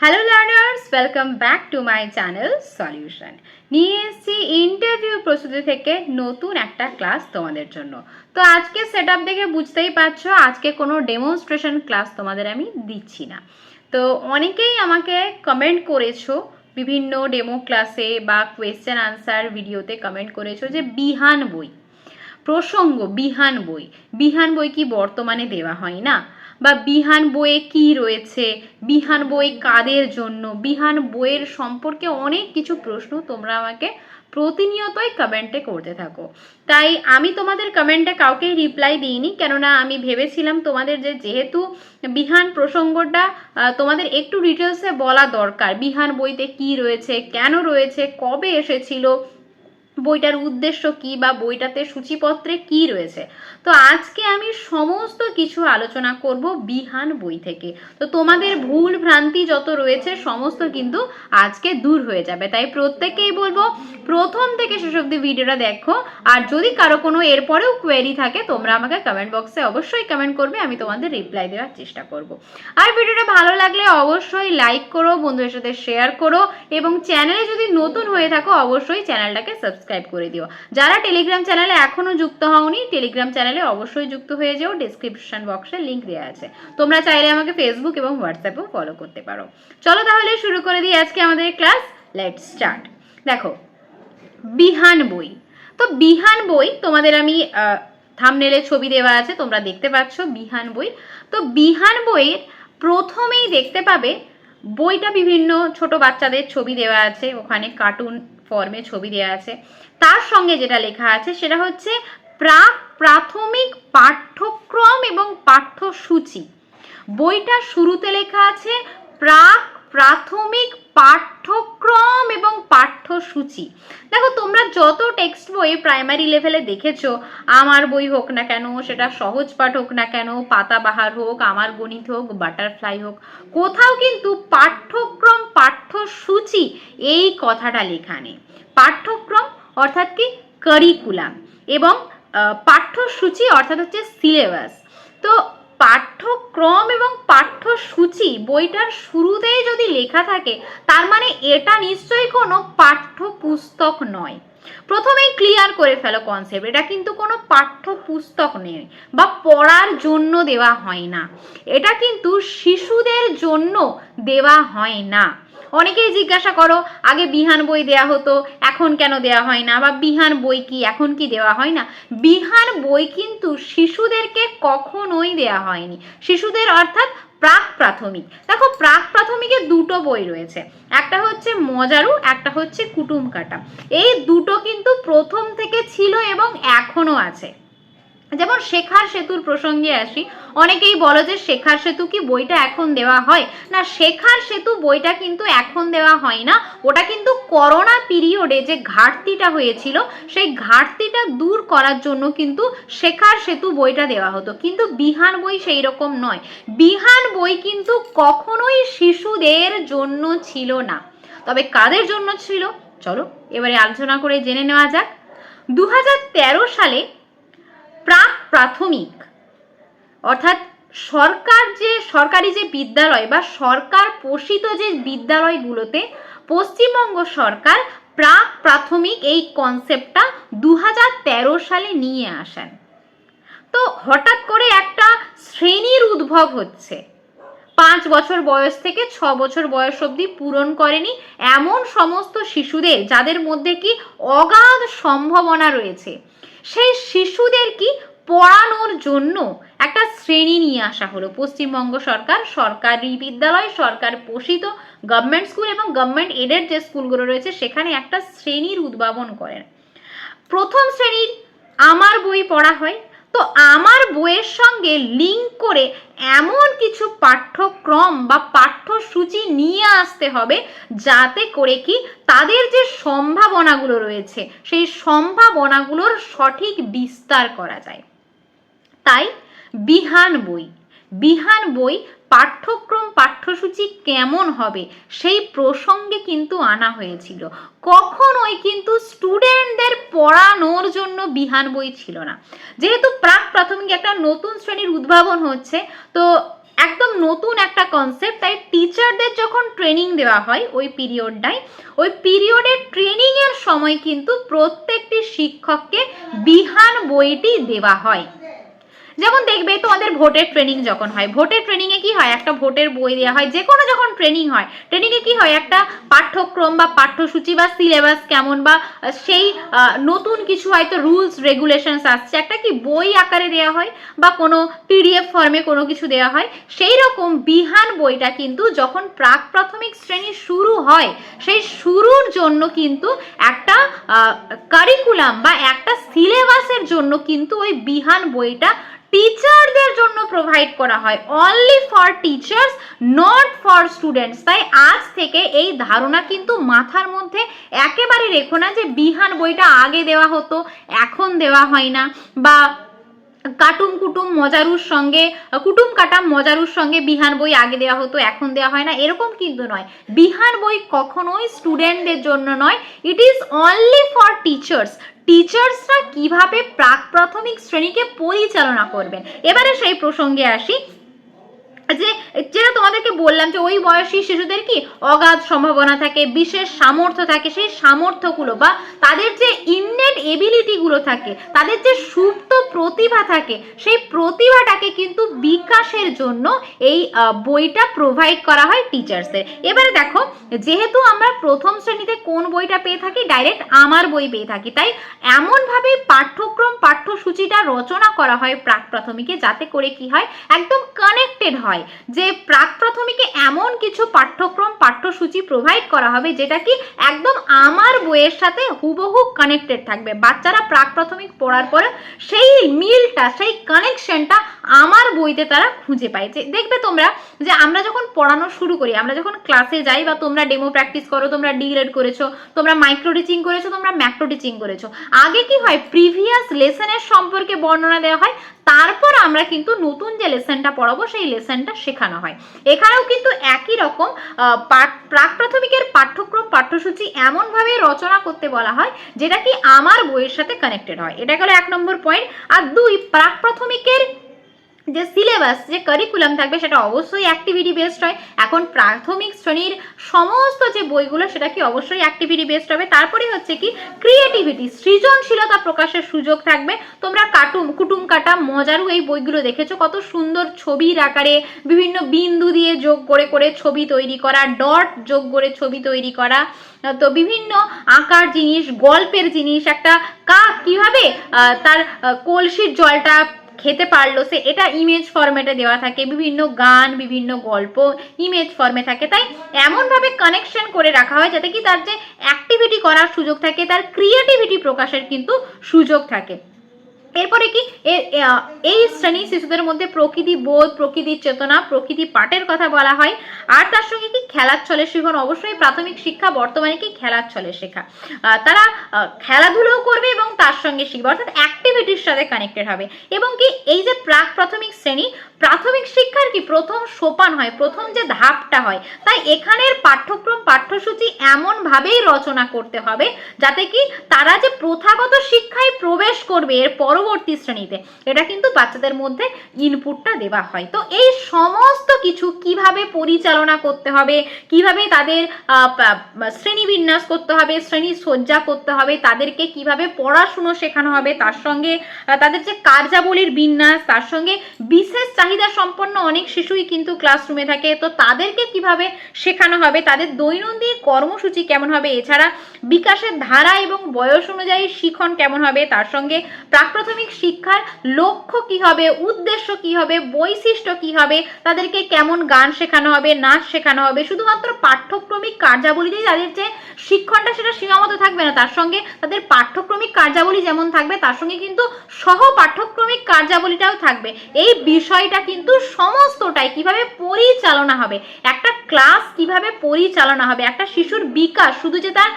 Hello learners welcome back to my channel solution নিয়ে এসেছি interview প্রস্তুতি থেকে নতুন একটা ক্লাস তোমাদের জন্য। তো আজকে সেট দেখে বুঝতেই পারছ, আজকে কোনো ডেমনস্ট্রেশন ক্লাস তোমাদের আমি দিচ্ছি না। তো অনেকেই আমাকে কমেন্ট করেছ, বিভিন্ন ডেমো ক্লাসে বা কোয়েশ্চেন আনসার ভিডিওতে কমেন্ট করেছ যে বিহান বই। প্রসঙ্গ, বিহান বই। বিহান বই কি বর্তমানে দেওয়া হয় না? বা বিহান বইয়ে কি রয়েছে? বিহান বই কাদের জন্য? বিহান বইয়ের সম্পর্কে অনেক কিছু প্রশ্ন তোমরা আমাকে প্রতিনিয়তই কমেন্টে করতে থাকো। তাই আমি তোমাদের কমেন্টে কাউকেই রিপ্লাই দিইনি, কেননা আমি ভেবেছিলাম তোমাদের যে যেহেতু বিহান প্রসঙ্গটা তোমাদের একটু ডিটেলসে বলা দরকার। বিহান বইতে কি রয়েছে? কেন রয়েছে? কবে এসেছিল? বইটার উদ্দেশ্য কি বা বইটাতে সূচিপত্রে কি রয়েছে? তো আজকে আমি সমস্ত কিছু আলোচনা করব বিহান বই থেকে। তো তোমাদের ভুল ভ্রান্তি যত রয়েছে, সমস্ত কিন্তু আজকে দূর হয়ে যাবে। তাই প্রত্যেককেই বলব, প্রথম থেকে শেষ অব্দি ভিডিওটা দেখো। আর যদি কারও কোনো এরপরেও কোয়েরি থাকে, তোমরা আমাকে কমেন্ট বক্সে অবশ্যই কমেন্ট করবে, আমি তোমাদের রিপ্লাই দেওয়ার চেষ্টা করব। আর ভিডিওটা ভালো লাগলে অবশ্যই লাইক করো, বন্ধুদের সাথে শেয়ার করো, এবং চ্যানেলে যদি নতুন হয়ে থাকো, অবশ্যই চ্যানেলটাকে সাবস্ক্রাইব করে দিও। যারা টেলিগ্রাম চ্যানেলে এখনও যুক্ত হওনি টেলিগ্রাম চ্যানেলে অবশ্যই যুক্ত হয়ে যেও। ডিসক্রিপশন বক্সে লিংক দেওয়া আছে। তোমরা চাইলে আমাকে ফেসবুক এবং হোয়াটসঅ্যাপেও ফলো করতে পারো। চলো তাহলে শুরু করে দিই আজকে আমাদের ক্লাস লেট স্টার্ট দেখো, বিহান বই। তো বিহান বই তোমাদের আমি থামনেলে ছবি দেওয়া আছে, তোমরা দেখতে পাচ্ছ বিহান বই। তো বিহান বইয়ের প্রথমেই দেখতে পাবে বইটা বিভিন্ন ছোট বাচ্চাদের ছবি দেওয়া আছে, ওখানে কার্টুন ফর্মে ছবি দেওয়া আছে। তার সঙ্গে যেটা লেখা আছে সেটা হচ্ছে প্রাক প্রাথমিক পাঠ্যক্রম এবং পাঠ্যসূচি। বইটা শুরুতে লেখা আছে প্রাক প্রাথমিক পাঠ্যক্রম এবং পাঠ্যসূচি। দেখো, তোমরা যত টেক্সট বই প্রাইমারি লেভেলে দেখেছ, আমার বই হোক না কেন, সেটা সহজ পাঠ হোক না কেন, পাতাবাহার হোক, আমার গণিত হোক বাটারফ্লাই হোক, কোথাও কিন্তু পাঠ্যক্রম, পাঠ্যসূচি এই কথাটা লেখা নেই। পাঠ্যক্রম অর্থাৎ কি? কারিকুলাম এবং পাঠ্যসূচি অর্থাৎ হচ্ছে সিলেবাস তো পাঠ্যক্রম এবং পাঠ্যসূচি বইটার শুরুতেই যদি লেখা থাকে, তার মানে এটা নিশ্চয়ই কোনো পাঠ্যপুস্তক নয়। প্রথমেই ক্লিয়ার করে ফেলো কনসেপ্ট এটা কিন্তু কোনো পাঠ্যপুস্তক নেই বা পড়ার জন্য দেওয়া হয় না। এটা কিন্তু শিশুদের জন্য দেওয়া হয় না। অনেকেই জিজ্ঞাসা করো, আগে বিহান বই দেয়া হতো, এখন কেন দেওয়া হয় না? বা বিহান বই কি, এখন কি দেওয়া হয় না? বিহান বই কিন্তু শিশুদেরকে কখনোই দেয়া হয়নি। শিশুদের অর্থাৎ প্রাক প্রাথমিক দেখো প্রাক প্রাথমিকে দুটো বই রয়েছে। একটা হচ্ছে মজারু, একটা হচ্ছে কুটুম কাটা এই দুটো কিন্তু প্রথম থেকে ছিল এবং এখনও আছে। যেমন শেখার সেতুর প্রসঙ্গে আসি, অনেকেই বলো যে শেখার সেতু কি বইটা এখন দেওয়া হয়? না, শেখার সেতু বইটা কিন্তু এখন দেওয়া হয় না। ওটা কিন্তু করোনা পিরিয়ডে যে ঘাটতিটা হয়েছিল, সেই ঘাটতিটা দূর করার জন্য কিন্তু শেখার সেতু বইটা দেওয়া হতো। কিন্তু বিহান বই সেই রকম নয়। বিহান বই কিন্তু কখনোই শিশুদের জন্য ছিল না। তবে কাদের জন্য ছিল? চলো, এবারে আলোচনা করে জেনে নেওয়া যাক। দু হাজার তেরো সালে প্রাক প্রাথমিক। অর্থাৎ সরকার যে, সরকারি যে বিদ্যালয় বা সরকার পোষিত যে বিদ্যালয়গুলোতে পশ্চিমবঙ্গ সরকার প্রাক প্রাথমিক এই কনসেপ্টটা দু হাজার তেরো সালে নিয়ে আসেন। তো হঠাৎ করে একটা শ্রেণির উদ্ভব হচ্ছে। পাঁচ বছর বয়স থেকে ছ বছর বয়স অবধি পূরণ করেনি এমন সমস্ত শিশুদের যাদের মধ্যে কি অগাধ সম্ভাবনা রয়েছে। সেই শিশুদের কি পড়ানোর জন্য একটা শ্রেণি নিয়ে আসা হলো? পশ্চিমবঙ্গ সরকার, সরকারি বিদ্যালয়, সরকার পোষিত গভর্নমেন্ট স্কুল এবং গভর্নমেন্ট এডেড যে স্কুলগুলো রয়েছে, সেখানে একটা শ্রেণির উদ্ভাবন করেন। প্রথম শ্রেণির আমার বই পড়া হয় তো আমার বইয়ের সঙ্গে লিঙ্ক করে এমন কিছু পাঠ্যক্রম বা পাঠ্যসূচি নিয়ে আসতে হবে যাতে করে কি তাদের যে সম্ভাবনাগুলো রয়েছে, সেই সম্ভাবনাগুলোর সঠিক বিস্তার করা যায়। তাই বিহান বই। বিহান বই পাঠ্যক্রম পাঠ্যসূচি কেমন হবে? সেই প্রসঙ্গে কিন্তু আনা হয়েছিল। কখনোই কিন্তু স্টুডেন্টদের পড়ানোর জন্য বিহান বই ছিল না। যেহেতু প্রাক প্রাথমিক একটা নতুন শ্রেণির উদ্ভাবন হচ্ছে, তো একদম নতুন একটা কনসেপ্ট তাই টিচারদের যখন ট্রেনিং দেওয়া হয় ওই পিরিয়ডটায় ওই পিরিয়ডের ট্রেনিংয়ের সময় কিন্তু প্রত্যেকটি শিক্ষককে বিহান বইটি দেওয়া হয়। যেমন দেখবে তোমাদের ভোটের ট্রেনিং যখন হয়, ভোটের ট্রেনিংয়ে কি হয়? একটা ভোটের বই দেওয়া হয় যে কোনো যখন ট্রেনিং হয় ট্রেনিংয়ে কি হয়? একটা পাঠ্যক্রম বা পাঠ্যসূচি বা সিলেবাস কেমন বা সেই নতুন কিছু হয়তো রুলস রেগুলেশনস আসছে। একটা কি বই আকারে দেওয়া হয় বা কোনো পিডিএফ ফর্মে কোনো কিছু দেওয়া হয়, সেই রকম বিহান বইটা কিন্তু যখন প্রাক প্রাথমিক শ্রেণি শুরু হয়, সেই শুরুর জন্য কিন্তু একটা কারিকুলাম বা একটা সিলেবাসের জন্য কিন্তু ওই বিহান বইটা টিচারদের জন্য প্রোভাইড করা হয়। Only for teachers not for students তাই আজ থেকে এই ধারণা কিন্তু মাথার মধ্যে একেবারে রেখো না যে বিহান বইটা আগে দেওয়া হতো, এখন দেওয়া হয় না। বা কাটুম কুটুম মজারুর সঙ্গে, কুটুম কাটাম মজারুর সঙ্গে বিহান বই আগে দেওয়া হতো, এখন দেওয়া হয় না। এরকম কিন্তু নয়। বিহান বই কখনোই স্টুডেন্টদের জন্য নয়। It is only for teachers টিচার্সরা কীভাবে প্রাক প্রাথমিক শ্রেণীকে পরিচালনা করবেন? এবারে সেই প্রসঙ্গে আসি যে যেটা তোমাদেরকে বললাম যে ওই বয়সী শিশুদের কি অগাধ সম্ভাবনা থাকে, বিশেষ সামর্থ্য থাকে, সেই সামর্থ্যগুলো বা তাদের যে ইননেট এবিলিটিগুলো থাকে, তাদের যে সুপ্ত প্রতিভা থাকে, সেই প্রতিভাটাকে কিন্তু বিকাশের জন্য এই বইটা প্রোভাইড করা হয় টিচার্সের এবারে দেখো, যেহেতু আমরা প্রথম শ্রেণীতে কোন বইটা পেয়ে থাকি ডাইরেক্ট আমার বই পেয়ে থাকি, তাই এমনভাবে পাঠ্যক্রম, পাঠ্যসূচিটা রচনা করা হয় প্রাক প্রাথমিকে যাতে করে কি হয়, একদম কানেক্টেড হয়। যে প্রাক প্রাথমিকে এমন কিছু পাঠ্যক্রম, পাঠ্যসূচি প্রোভাইড করা হবে যেটা কি একদম আমার বইয়ের সাথে হুবহু কানেক্টেড থাকবে। বাচ্চারা প্রাক প্রাথমিক পড়ার পরে সেই মিলটা সেই কানেকশনটা আমার বইতে তারা খুঁজে পায়। যে দেখবে তোমরা যে আমরা যখন পড়ানো শুরু করি, আমরা যখন ক্লাসে যাই বা তোমরা ডেমো প্র্যাকটিস করো, তোমরা ডিগ্রেড করেছ, তোমরা মাইক্রো টিচিং করেছ, তোমরা ম্যাক্রো টিচিং করেছ। আগে কি হয়? প্রিভিয়াস লেসনের সম্পর্কে বর্ণনা দেওয়া হয়, তারপর আমরা কিন্তু নতুন যে লেসনটা পড়াবো, সেই লেসনটা শেখানো হয়। এখানেও কিন্তু একই রকম প্রাক প্রাথমিকের পাঠ্যক্রম, পাঠ্যসূচি এমনভাবে রচনা করতে বলা হয়, যেটা কি আমার বইয়ের সাথে কানেক্টেড হয়। এটা গেল এক নম্বর পয়েন্ট আর দুই প্রাক প্রাথমিকের যে সিলেবাস যে কারিকুলাম থাকবে, সেটা অবশ্যই অ্যাক্টিভিটি বেসড হয়। এখন প্রাথমিক শ্রেণির সমস্ত যে বইগুলো, সেটা কি অবশ্যই অ্যাক্টিভিটি বেসড হবে। তারপরে হচ্ছে কি ক্রিয়েটিভিটি সৃজনশীলতা প্রকাশের সুযোগ থাকবে। তোমরা কাটুম কুটুম কাটা মজারু এই বইগুলো দেখেছ। কত সুন্দর ছবির আকারে বিভিন্ন বিন্দু দিয়ে যোগ করে করে ছবি তৈরি করা ডট যোগ করে ছবি তৈরি করা। তো বিভিন্ন আঁকার জিনিস, গল্পের জিনিস, একটা কাক কীভাবে তার কলসির জলটা খেতে পারল সে, এটা ইমেজ ফরম্যাটে দেওয়া থাকে। বিভিন্ন গান, বিভিন্ন গল্প ইমেজ ফর্মে থাকে। তাই এমনভাবে কানেকশন করে রাখা হয় যাতে কি তার যে অ্যাক্টিভিটি করার সুযোগ থাকে, তার ক্রিয়েটিভিটি প্রকাশের কিন্তু সুযোগ থাকে। এরপরে কি এই শ্রেণি শিশুদের মধ্যে প্রকৃতি বোধ প্রকৃতির চেতনা, প্রকৃতি পাঠের কথা বলা হয়। আর তার সঙ্গে কি, খেলার ছলে শিখন। অবশ্যই প্রাথমিক শিক্ষা, বর্তমানে কি, খেলার ছলে শেখা। তারা খেলাধুলোও করবে এবং তার সঙ্গে শিখবে, অর্থাৎ অ্যাক্টিভিটির সাথে কানেক্টেড হবে। এবং কি, এই যে প্রাক প্রাথমিক শ্রেণি, প্রাথমিক শিক্ষার কি প্রথম সোপান হয়, প্রথম যে ধাপটা হয়, তাই এখানের পাঠ্যক্রম, পাঠ্যসূচি এমনভাবেই রচনা করতে হবে, যাতে কি তারা যে প্রথাগত শিক্ষায় প্রবেশ করবে এর পরবর্তী শ্রেণীতে, এটা কিন্তু বাচ্চাদের মধ্যে ইনপুটটা দেওয়া হয়। তো এই সমস্ত কিছু কীভাবে পরিচালনা করতে হবে, কীভাবে তাদের শ্রেণীবিন্যাস করতে হবে শ্রেণি সজ্জা করতে হবে, তাদেরকে কীভাবে পড়াশুনো শেখানো হবে, তার সঙ্গে তাদের যে কার্যাবলীর বিন্যাস, তার সঙ্গে বিশেষ চাহিদা সম্পন্ন অনেক শিশুই কিন্তু ক্লাসরুমে থাকে। তো তাদেরকে কীভাবে শেখানো হবে, তাদের দৈনন্দিন কর্মসূচি কেমন হবে, এছাড়া বিকাশের ধারা এবং বয়স অনুযায়ী শিখন কেমন হবে, তার সঙ্গে প্রাক প্রাথমিক শিক্ষার লক্ষ্য কি হবে, উদ্দেশ্য কি হবে, বৈশিষ্ট্য কি হবে, তাদেরকে কেমন গান শেখানো হবে, নাচ শেখানো হবে, শুধুমাত্র পাঠ্যক্রমিক কার্যাবলীতেই তাদের যে শিক্ষণটা সেটা সীমাবদ্ধ থাকবে না, তার সঙ্গে তাদের পাঠ্যক্রমিক কার্যাবলী যেমন থাকবে, তার সঙ্গে কিন্তু সহ পাঠ্যক্রমিক কার্যাবলীটাও থাকবে। এই বিষয়টা কিন্তু সমস্তটাই কীভাবে পরিচালনা হবে, একটা ক্লাস কীভাবে পরিচালনা হবে, একটা শিশুর বিকাশ, শুধু যে তার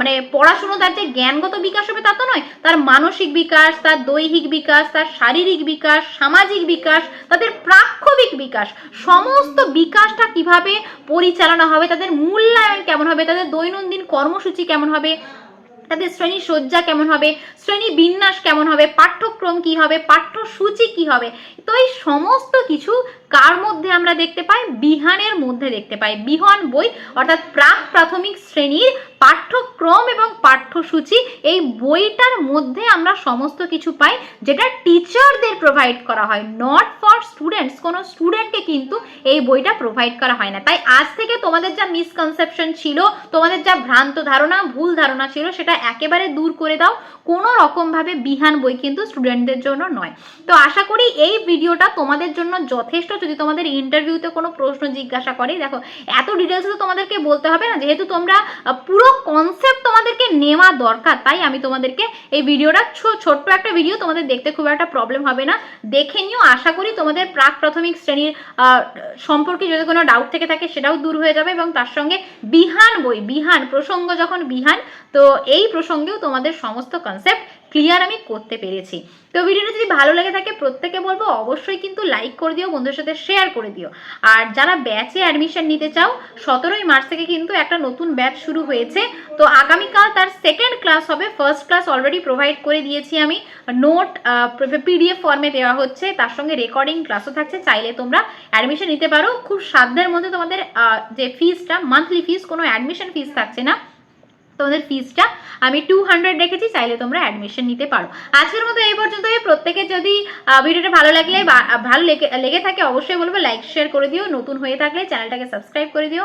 মানে পড়াশুনো তার যে জ্ঞানগত বিকাশ হবে তা তো নয়, তার মানসিক বিকাশ, তার দৈহিক বিকাশ, তার শারীরিক বিকাশ, সামাজিক বিকাশ, তাদের প্রাক্ষবিক বিকাশ, সমস্ত বিকাশটা কীভাবে পরিচালনা হবে, তাদের মূল্যায়ন কেমন হবে, তাদের দৈনন্দিন কর্মসূচি কেমন হবে তাদের শ্রেণি সজ্জা কেমন হবে, শ্রেণি বিন্যাস কেমন হবে, পাঠ্যক্রম কি হবে, পাঠ্যসূচি কি হবে, তো এই সমস্ত কিছু কার মধ্যে আমরা দেখতে পাই? বিহানের মধ্যে দেখতে পাই। বিহান বই অর্থাৎ প্রাক প্রাথমিক শ্রেণির পাঠ্যক্রম এবং পাঠ্যসূচি এই বইটার মধ্যে আমরা সমস্ত কিছু পাই যেটা টিচারদের প্রোভাইড করা হয় নট ফর স্টুডেন্টস কোনো স্টুডেন্টকে কিন্তু এই বইটা প্রোভাইড করা হয় না। তাই আজ থেকে তোমাদের যা মিসকনসেপশন ছিল তোমাদের যা ভ্রান্ত ধারণা ভুল ধারণা ছিল সেটা একেবারে দূর করে দাও। কোনো রকমভাবে বিহান বই কিন্তু স্টুডেন্টদের জন্য নয়। তো আশা করি এই ভিডিওটা তোমাদের জন্য যথেষ্ট। যদি তোমাদের ইন্টারভিউতে কোনো প্রশ্ন জিজ্ঞাসা করে দেখো এত ডিটেলসে তো তোমাদেরকে বলতে হবে না। যেহেতু তোমরা আহ, পুরো কনসেপ্ট তোমাদেরকে নেওয়া দরকার। তাই আমি তোমাদেরকে এই ভিডিওটা ছোট্ট একটা ভিডিও তোমাদের দেখতে খুব একটা প্রবলেম হবে না। দেখে নিও, আশা করি তোমাদের প্রাক প্রাথমিক শ্রেণির সম্পর্কে যদি কোনো ডাউট থেকে থাকে সেটাও দূর হয়ে যাবে এবং তার সঙ্গে বিহান বই, বিহান, প্রসঙ্গ যখন বিহান, তো এই প্রসঙ্গেও তোমাদের সমস্ত কনসেপ্ট ক্লিয়ার আমি করতে পেরেছি। তো ভিডিওটা যদি ভালো লেগে থাকে প্রত্যেকে বলব অবশ্যই কিন্তু লাইক করে দিও, বন্ধুদের সাথে শেয়ার করে দিও। আর যারা ব্যাচে অ্যাডমিশন নিতে চাও, সতেরোই মার্চ থেকে কিন্তু একটা নতুন ব্যাচ শুরু হয়েছে। তো আগামীকাল তার সেকেন্ড ক্লাস হবে। ফার্স্ট ক্লাস অলরেডি প্রোভাইড করে দিয়েছি আমি। নোট পিডিএফ ফর্মে দেওয়া হচ্ছে। তার সঙ্গে রেকর্ডিং ক্লাসও থাকছে। চাইলে তোমরা অ্যাডমিশন নিতে পারো। খুব সাধ্যের মধ্যে তোমাদের যে ফিজটা মান্থলি ফিজ কোনো অ্যাডমিশন ফিজ থাকছে না। তোমাদের ফিজটা আমি টু হান্ড্রেড রেখেছি, চাইলে তোমরা অ্যাডমিশন নিতে পারো। আজকের মতো এই পর্যন্তই। প্রত্যেকের যদি ভিডিওটা ভালো লাগলে ভালো লেগে থাকে অবশ্যই বলব লাইক শেয়ার করে দিও, নতুন হয়ে থাকলে চ্যানেলটাকে সাবস্ক্রাইব করে দিও।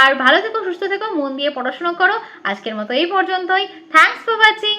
আর ভালো থেকো, সুস্থ থেকো, মন দিয়ে পড়াশোনা করো। আজকের মতো এই পর্যন্তই। Thanks for watching